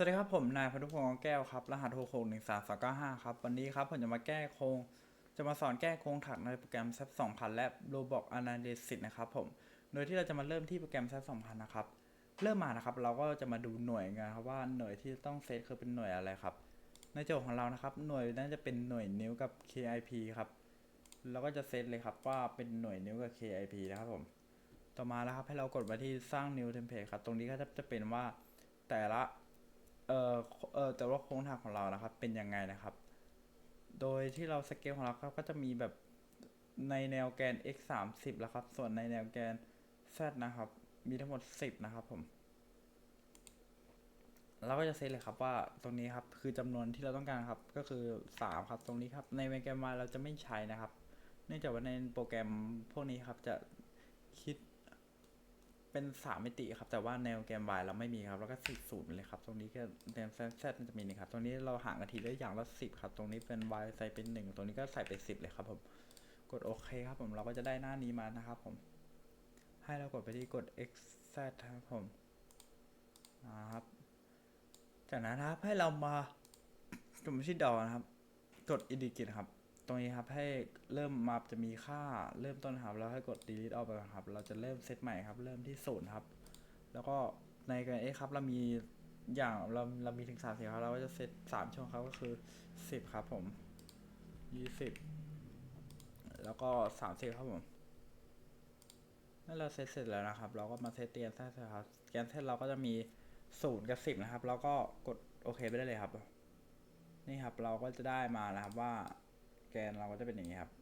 สวัสดีครับผมนายพนุพงศ์แก้วครับรหัสโทรโคงหนึ่งสามสองเก้าห้าครับวันนี้ครับผมจะมาแก้โครงจะมาสอนแก้โครงถักในโปรแกรม Z 2000 และ Roblox Analysis นะครับผมโดยที่เราจะมาเริ่มที่โปรแกรม Z 2000 นะครับเริ่มมานะครับเราก็จะมาดูหน่วยกันครับว่าหน่วยที่ต้องเซตคือเป็นหน่วยอะไรครับ ในโจทย์ของเรานะครับหน่วยน่าจะเป็นหน่วยนิ้วกับ KIP ครับเราก็จะเซตเลยครับว่าเป็นหน่วยนิ้วกับ KIP นะครับผมต่อมาแล้วครับให้เรากดไปที่สร้าง new template ครับตรงนี้ก็จะจะเป็นว่าแต่ละ เอ่อเอ่อแต่ว่าโครงทางของเรานะครับ เป็นยังไงนะครับ โดยที่เราสเกลของเราครับก็จะมีแบบในแนวแกน x 3 0แล้วครับ ส่วนในแนวแกน z นะครับ มีทั้งหมด 10 นะครับผม เราก็จะเซตเลยครับว่าตรงนี้ครับคือจำนวนที่เราต้องการครับ ก็คือ 3 ครับตรงนี้ครับ ในแกน y เราจะไม่ใช้นะครับ เนื่องจากว่าในโปรแกรมพวกนี้ครับจะคิด เป็นสามมิติครับ แต่ว่าแนวแกน y เราไม่มีครับ แล้วก็สิบศูนย์เลยครับ ตรงนี้ก็แนว z มันจะมีนี่ครับ ตรงนี้เราห่างกันทีได้อย่างละสิบครับ ตรงนี้เป็น y ใส่เป็นหนึ่งตรงนี้ก็ใส่ไปสิบเลยครับผมกดโอเคครับผมเราก็จะได้หน้านี้มานะครับผม ให้เรากดไปที่กด x z ครับผมนะครับจากนั้นครับให้เรามาจุ่มที่ดอนะครับ กด edit ครับ ตรงนี้ครับให้เริ่มมาจะมีค่าเริ่มต้นครับแล้วให้กด delete ออกไปก่อนครับ เราจะเริ่มเซตใหม่ครับ เริ่มที่ศูนย์ครับ แล้วก็ในการเอ๊ะครับเรามีอย่างเราเรามีถึงสามสิบครับเราก็จะเซตสามช่วงครับก็คือสิบครับผมยี่สิบแล้วก็สามสิบครับผมเมื่อเราเซตเสร็จแล้วนะครับ เราก็มาเซตเตียนแท้ครับแกนเซตเราก็จะมีศูนย์กับสิบนะครับ แล้วก็กดโอเคไปได้เลยครับ นี่ครับเราก็จะได้มาแล้วครับว่า แกนเราก็จะเป็นอย่างนี้ครับ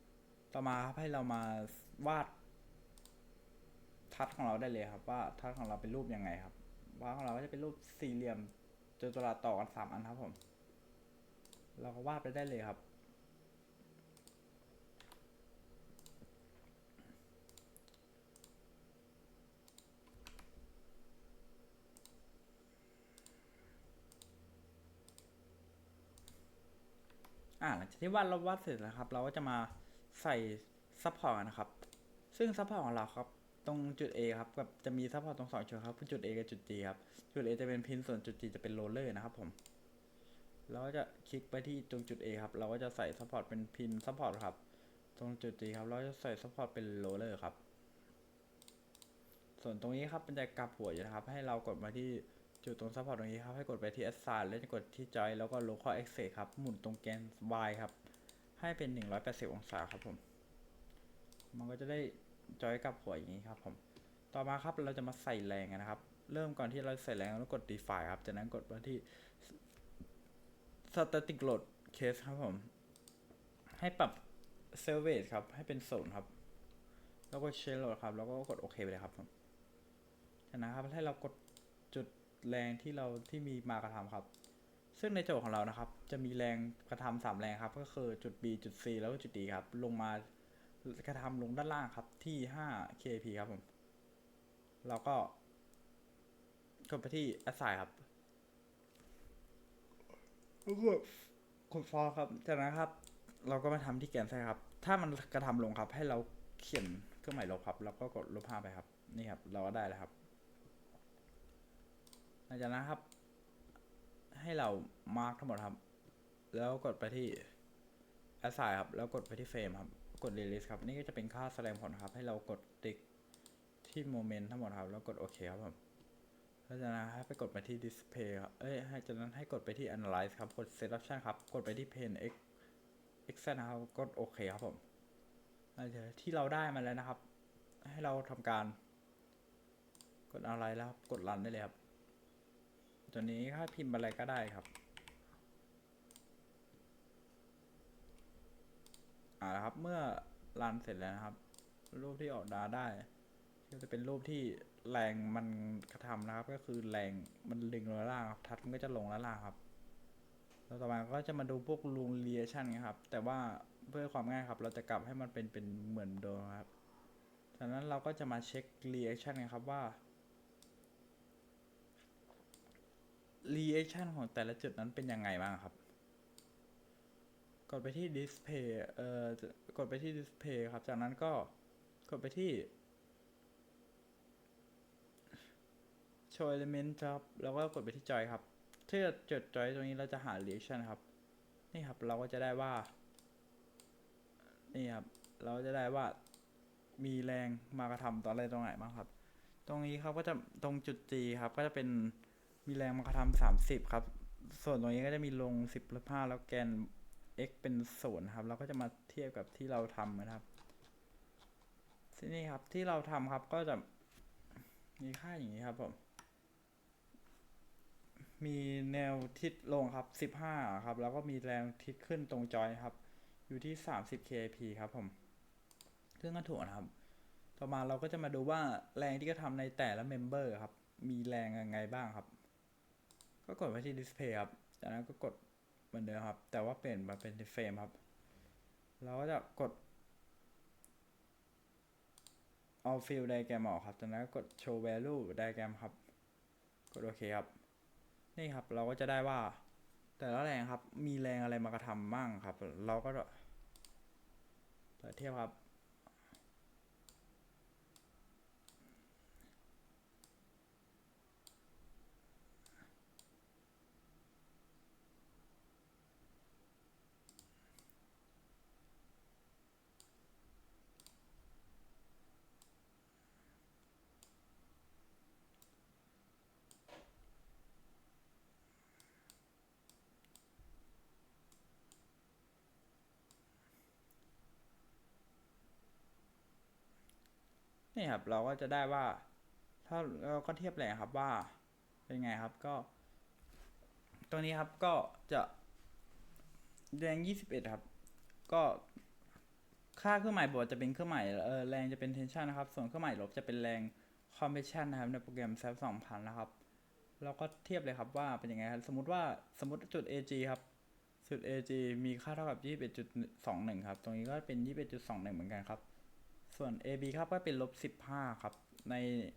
ต่อมาครับให้เรามาวาดทัดของเราได้เลยครับ ว่าทัดของเราเป็นรูปยังไงครับว่าดของเราก็จะเป็นรูปสี่เหลี่ยมจัตุรัสต่อกันสามอันครับผม เราก็วาดไปได้เลยครับ อ่าหลังจากที่วาดเราวาดเสร็จแล้วครับ เราก็จะมาใส่ซัพพอร์ตนะครับ ซึ่งซัพพอร์ตของเราครับ ตรงจุด A ครับกับจะมีซัพพอร์ตตรงสองจุดครับคือจุด A กับจุด G ครับ จุด A จะเป็นพินส่วนจุด G จะเป็นโรลเลอร์นะครับผมเราก็จะคลิกไปที่ตรงจุด A ครับ เราก็จะใส่ซัพพอร์ตเป็นพินซัพพอร์ตครับ ตรงจุด G ครับเราจะใส่ซัพพอร์ตเป็นโรลเลอร์ครับ ส่วนตรงนี้ครับเป็นจะกลับหัวอยู่นะครับ ให้เรากดมาที่ จุดตรงซัพพอร์ตตรงนี้ครับ ให้กดไปที่ assign แล้วกดที่ join แล้วก็ local access ครับ หมุนตรงแกน y ครับ ให้เป็น 180 องศาครับผม มันก็จะได้จอยกับหัวอย่างนี้ครับผม ต่อมาครับเราจะมาใส่แรงนะครับ เริ่มก่อนที่เราใส่แรงเรากด define ครับ จากนั้นกดมาที่ static load case ครับผม ให้ปรับ salvage ครับ ให้เป็นศูนย์ครับ แล้วก็ change load ครับ แล้วก็กดโอเคไปเลยครับผมจากนั้นครับให้เรากดจุด แรงที่เราที่มีมากระทำครับ ซึ่งในโจทย์ของเรานะครับ จะมีแรงกระทำสามแรงครับ ก็คือจุด B จุด C แล้วก็จุด D ครับ ลงมากระทำลงด้านล่างครับที่5 kp ครับผมเราก็กดไปที่ assign ครับแล้วก็กด for ครับจากนั้นครับ เราก็มาทำที่แกนไซครับ ถ้ามันกระทำลงครับ ให้เราเขียนเครื่องหมายลบครับ แล้วก็กดลบห้าไปครับ นี่ครับ เราก็ได้แล้วครับ หลังจากนั้นครับ ให้เรามาร์กทั้งหมดครับ แล้วกดไปที่ assign ครับ แล้วกดไปที่เฟรมครับ กด release ครับ นี่ก็จะเป็นค่าแสดงผลครับ ให้เรากดติ๊กที่โมเมนต์ทั้งหมดครับ แล้วกดโอเคครับผมแล้วจากนั้นให้ไปกดไปที่ display ครับ เอ้ยให้จากนั้นให้กดไปที่ analyze ครับ กด set option ครับ กดไปที่ pane x x นะครับ กดโอเคครับผมหลังจากที่เราได้มาแล้วนะครับ ให้เราทำการกดอะไรแล้วครับกด run ได้เลยครับ ตัวนี้ถ้าพิมพ์อะไรก็ได้ครับอ่าครับ เมื่อรันเสร็จแล้วนะครับ รูปที่ออกดาได้ก็จะเป็นรูปที่แรงมันกระทำนะครับ ก็คือแรงมันดึงลงล่างครับ ทัดมันก็จะลงล้วล่างครับแล้วต่อมาก็จะมาดูพวกรูเรียชันครับ แต่ว่าเพื่อความง่ายครับ เราจะกลับให้มันเป็นเป็นเหมือนเดิมครับจากนั้นเราก็จะมาเช็ค reaction กันครับว่า reaction ของแต่ละจุดนั้นเป็นยังไงบ้างครับ กดไปที่ display เอ่อกดไปที่ display ครับ จากนั้นก็กดไปที่ show element ครับแล้วก็กดไปที่ joy ครับที่จะจดจอยตรงนี้เราจะหา reaction ครับ นี่ครับเราก็จะได้ว่า นี่ครับ เราจะได้ว่ามีแรงมากระทำตอนอะไรตรงไหนบ้างครับ ตรงนี้ครับก็จะตรงจุด G ครับ ก็จะเป็น มีแรงมากระทำสามสิบครับ ส่วนตรงนี้ก็จะมีลงสิบลบห้าแล้วแกน x เป็นศูนย์ครับ เราก็จะมาเทียบกับที่เราทำนะครับที่นี่ครับที่เราทำครับก็จะมีค่าอย่างนี้ครับผม มีแนวทิศลงครับ15ครับ แล้วก็มีแรงทิศขึ้นตรงจอยครับ อยู่ที่30 kp ครับผมซึ่องก็ถูกนะครับ ต่อมาเราก็จะมาดูว่าแรงที่กระทำในแต่ละเมมเบอร์ครับ มีแรงยังไงบ้างครับ ก็กดไปที่ display ครับ จากนั้นก็กดเหมือนเดิมครับ แต่ว่าเปลี่ยนมาเป็นเฟรมครับ เราก็จะกด all field diagram ออกครับ จากนั้นก็กด show value diagram ครับ กดโอเคครับ นี่ครับเราก็จะได้ว่า แต่ละแรงครับ มีแรงอะไรมากระทำบ้างครับ เราก็จะเปิดเทียบครับ นี่ครับเราก็จะได้ว่า ถ้าเราก็เทียบแรงครับว่าเป็นไงครับก็ ตัวนี้ครับก็จะแรง21 ครับ ก็ค่าเครื่องหมายบวกจะเป็นเครื่องหมายเออแรงจะเป็น tension นะครับ ส่วนเครื่องหมายลบจะเป็นแรง compression นะครับ ในโปรแกรม SAP 2000 นะครับ เราก็เทียบเลยครับว่าเป็นยังไงครับ สมมติว่าสมมติจุด AG ครับ จุด AG มีค่าเท่ากับ 21.21 ครับ ตรงนี้ก็เป็น 21.21 เหมือนกันครับ ส่วน AB ครับก็เป็นลบ15ครับ ใน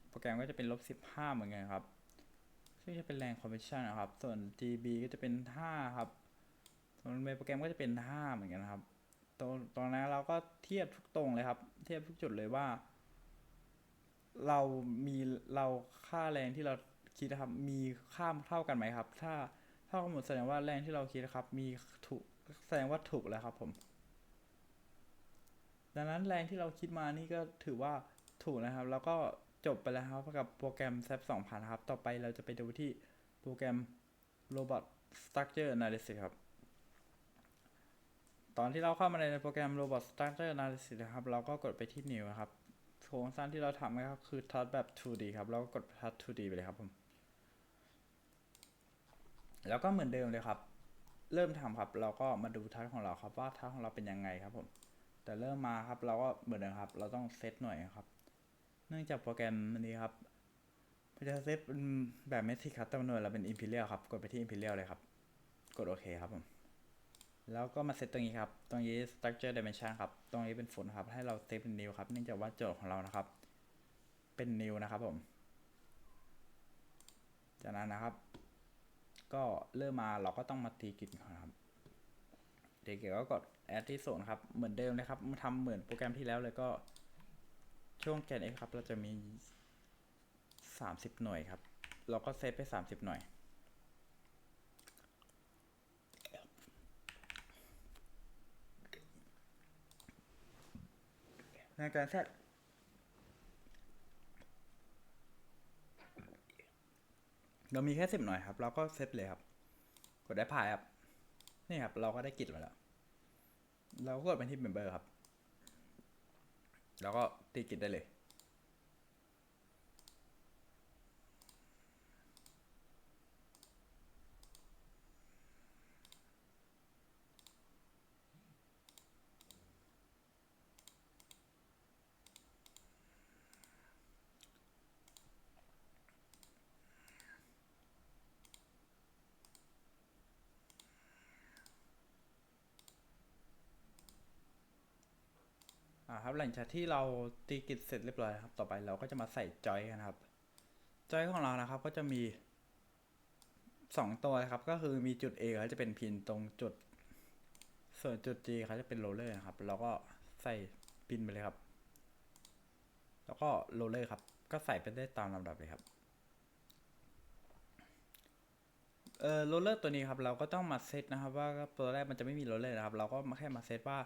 โปรแกรมก็จะเป็นลบ15เหมือนกันครับ ซึ่งจะเป็นแรงคอมเพรสชันนะครับ ส่วน GB ก็จะเป็น5ครับ ส่วนในโปรแกรมก็จะเป็น5เหมือนกันครับตรงตรงนั้นเราก็เทียบทุกตรงเลยครับ เทียบทุกจุดเลยว่า เรามีเราค่าแรงที่เราคิดนะครับ มีค่าเท่ากันไหมครับ ถ้าเท่ากันหมดแสดงว่าแรงที่เราคิดนะครับ มีถูกแสดงว่าถูกแล้วครับผม ดังนั้นแรงที่เราคิดมานี่ก็ถือว่าถูกนะครับ แล้วก็จบไปแล้วครับกับโปรแกรม SAP 2000 ครับ ต่อไปเราจะไปดูที่โปรแกรม Robot Structure Analysis ครับ ตอนที่เราเข้ามาในโปรแกรม Robot Structure Analysis นะครับ เราก็กดไปที่ New ครับโครงสร้างที่เราทำนะครับคือทัชแบบ 2D ครับ เราก็กดทัช 2D ไปเลยครับผม แล้วก็เหมือนเดิมเลยครับ เริ่มทำครับ เราก็มาดูทัชของเราครับว่าทัชของเราเป็นยังไงครับผม แต่เริ่มมาครับเราก็เหมือนเดิมครับ เราต้องเซตหน่อยครับ เนื่องจากโปรแกรมอันนี้ครับมันจะเซตเป็นแบบเมทริกครับแต่หน่วยเราเป็น imperial ครับ กดไปที่ imperial เลยครับ กดโอเคครับผมแล้วก็มาเซตตรงนี้ครับ ตรงนี้ structure dimension ครับ ตรงนี้เป็นฝุ่นครับ ให้เราเซตเป็น new ครับ เนื่องจากว่าโจทย์ของเรานะครับ เป็น new นะครับผม จากนั้นนะครับ ก็เริ่มมาเราก็ต้องมาตีกริดก่อนครับ เด็กๆก็กด add ที่ศูนย์ครับเหมือนเดิมเลยครับมาทำเหมือนโปรแกรมที่แล้วเลยก็ช่วงแกน x ครับ เราจะมี 30 หน่วยครับ เราก็เซตไป 30 หน่วย ในการเซตเรามีแค่ 10 หน่วยครับ เราก็เซตเลยครับ กดได้พายครับ นี่ครับ เราก็ได้กิจมาแล้ว เราก็กดไปที่ member ครับ แล้วก็ตีกิจได้เลย อ่าครับหลังจากที่เราตีกิจเสร็จเรียบร้อยครับ ต่อไปเราก็จะมาใส่จอยกันครับ จอยของเรานะครับก็จะมีสองตัวครับ ก็คือมีจุด A เขาจะเป็นพินตรงจุด ส่วนจุด G เขาจะเป็นโรลเลอร์ครับ เราก็ใส่พินไปเลยครับ แล้วก็โรลเลอร์ครับ ก็ใส่ไปได้ตามลำดับเลยครับเออโรลเลอร์ตัวนี้ครับเราก็ต้องมาเซตนะครับ ว่าตัวแรกมันจะไม่มีโรลเลอร์นะครับ เราก็มาแค่มาเซตว่า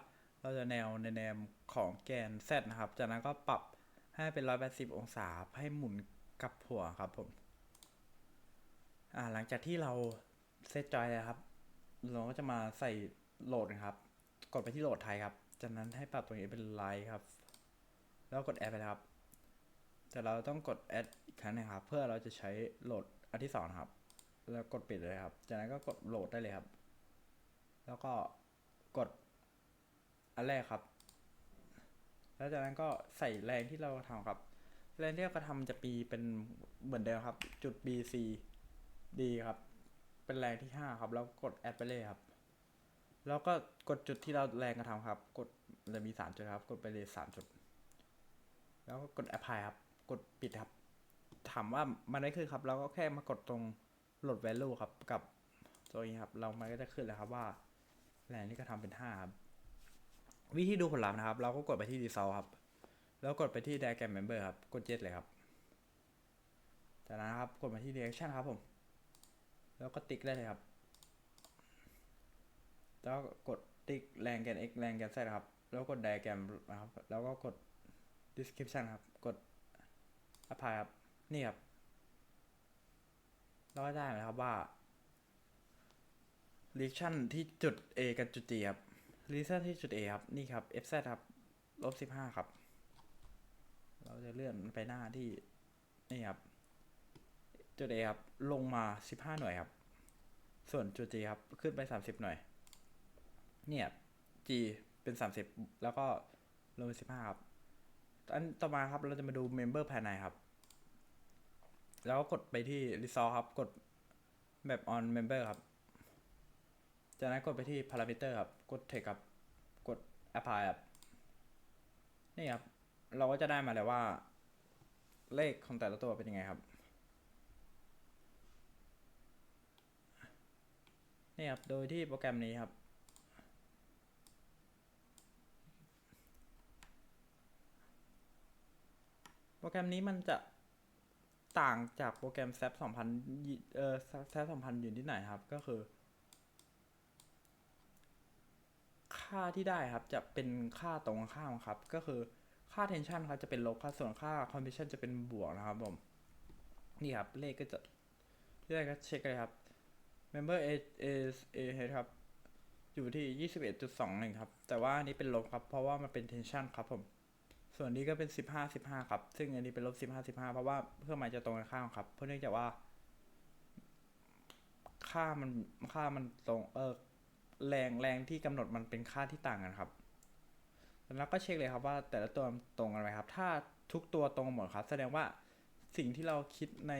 เราจะแนวในแนวของแกน Z นะครับ จากนั้นก็ปรับให้เป็น 180 องศาให้หมุนกับหัวครับผม อ่าหลังจากที่เราเซตจอยแล้วครับ เราก็จะมาใส่โหลดนะครับ กดไปที่โหลดไทยครับ จากนั้นให้ปรับตรงนี้เป็นไลท์ครับ แล้วกดแอดไปครับ แต่เราต้องกดแอดอีกครั้งหนึงครับ เพื่อเราจะใช้โหลดอันที่สองนครับ แล้วกดปิดเลยครับ จากนั้นก็กดโหลดได้เลยครับ แล้วก็กด อันแรกครับ แล้วจากนั้นก็ใส่แรงที่เราทำครับ แรงที่เรากระทำจะปีเป็นเหมือนเดิมครับ จุด BC D ครับ เป็นแรงที่ 5 ครับ แล้วกดแอดไปเลยครับ แล้วก็กดจุดที่เราแรงกระทำครับ กดจะมี 3 จุดครับ กดไปเลย3จุด แล้วก็กด apply ครับ กดปิดครับ ถามว่ามันได้ขึ้นครับ เราก็แค่มากดตรงโหลด value ครับ กับตัวนี้ครับ เรามันก็จะขึ้นแล้วครับว่าแรงที่กระทำเป็น 5 ครับ วิธีดูผลลัพธ์นะครับ เราก็กดไปที่ result ครับ แล้วกดไปที่ diagram member ครับ กด jet เลยครับ จากนั้นครับ กดมาที่ reaction ครับผม แล้วก็ติ๊กได้เลยครับ แล้วก็กดติ๊กแรงแกน x แรงแกน z ครับ แล้วกด diagram นะครับ แล้วก็กด description ครับ กด apply ครับ นี่ครับ เราก็ได้นะครับว่า reaction ที่จุด A กับจุด G ครับ reaction ที่จุด A ครับ นี่ครับ fz ครับลบสิบห้าครับ เราจะเลื่อนไปหน้าที่ นี่ครับ จุด A ครับ ลงมาสิบห้าหน่วยครับ ส่วนจุด G ครับ ขึ้นไปสามสิบหน่วย เนี่ย G เป็นสามสิบแล้วก็ลงไปสิบห้าครับ อันต่อมาครับเราจะมาดู member ภายในครับ แล้วก็กดไปที่ resolve ครับ กด map on member ครับ จากนั้นกดไปที่ parameter ครับ กด text ครับ กด apply ครับ นี่ครับ เราก็จะได้มาแล้วว่า เลขของแต่ละตัวเป็นยังไงครับ นี่ครับ โดยที่โปรแกรมนี้ครับ โปรแกรมนี้มันจะต่างจากโปรแกรม SAP 2000เอ่อ SAP 2000อยู่ที่ไหนครับ ก็คือ ค่าที่ได้ครับจะเป็นค่าตรงข้ามครับ ก็คือค่า tension ครับจะเป็นลบครับส่วนค่า compression จะเป็นบวกนะครับผมนี่ครับเลขก็จะที่ได้ก็เช็คเลยครับ member A A A head ครับอยู่ที่ 21.21 ครับ แต่ว่านนี้เป็นลบครับ เพราะว่ามันเป็น tension ครับผม ส่วนนี้ก็เป็น 15 15 ครับ ซึ่งอันนี้เป็นลบ 15 15 เพราะว่าเครื่องหมายจะตรงกันข้ามครับ เพราะเนื่องจากว่า ค่ามัน ค่ามันตรง เออ แรงแรงที่กำหนดมันเป็นค่าที่ต่างกันครับ แล้วก็เช็คเลยครับว่าแต่ละตัวตรงกันไหมครับ ถ้าทุกตัวตรงหมดครับ แสดงว่าสิ่งที่เราคิดใน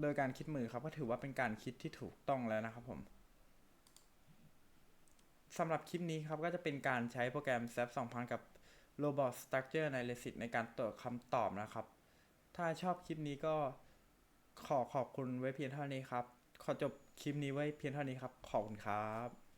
โดยการคิดมือครับ ก็ถือว่าเป็นการคิดที่ถูกต้องแล้วนะครับผมสำหรับคลิปนี้ครับก็จะเป็นการใช้โปรแกรม SAP 2000 กับ Robot Structure Analysis ในการตรวจคำตอบนะครับ ถ้าชอบคลิปนี้ก็ขอขอบคุณไว้เพียงเท่านี้ครับ ขอจบ คลิปนี้ไว้เพียงเท่านี้ครับ ขอบคุณครับ